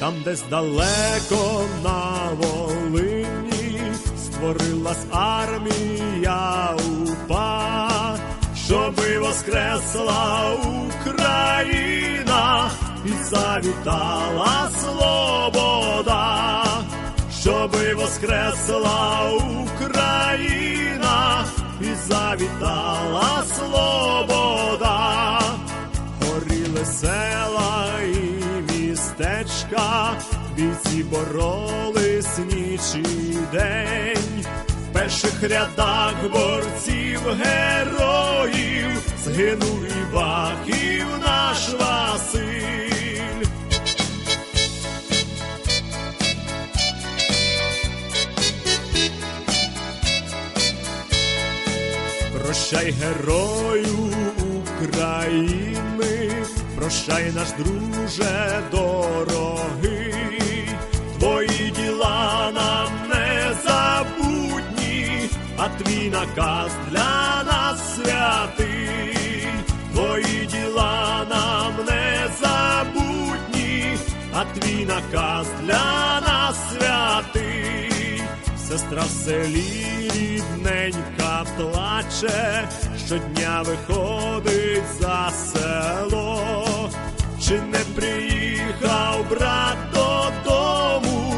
там десь далеко на Волині створилась армія упа, щоби воскресла Україна і завітала свобода, щоби воскресла Україна і завітала містечка, бійці боролись ніч і день, в перших рядах борців героїв згинув і бахів наш Василь. Прощай, герою України, прощай, наш друже дорогий, твої діла нам не забутні, а твій наказ для нас святий, твої діла нам не забутні, а твій наказ для нас святий. Сестра в селі рідненька плаче, щодня виходить за село, чи не приїхав брат додому,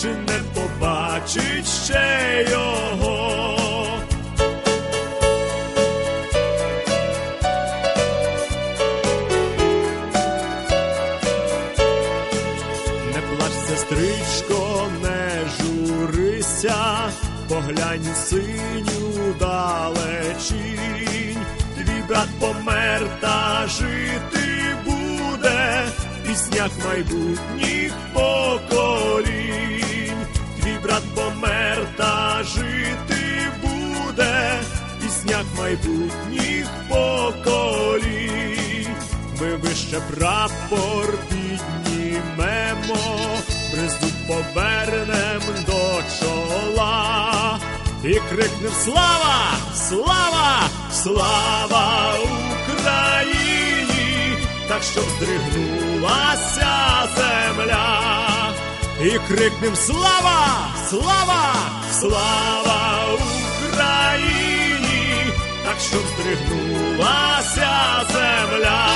чи не побачить ще його. Не плач, сестричко, не журися, поглянь у синю далечінь, твій брат помер та жити піснях майбутніх поколінь, твій брат помер та жити буде піснях майбутніх поколінь. Ми вище прапор піднімемо, бризду повернем до чола і крикнем Слава! Слава! Слава Україні! Так що здригнулася земля. І крикнем Слава! Слава! Слава Україні! Так що здригнулася земля.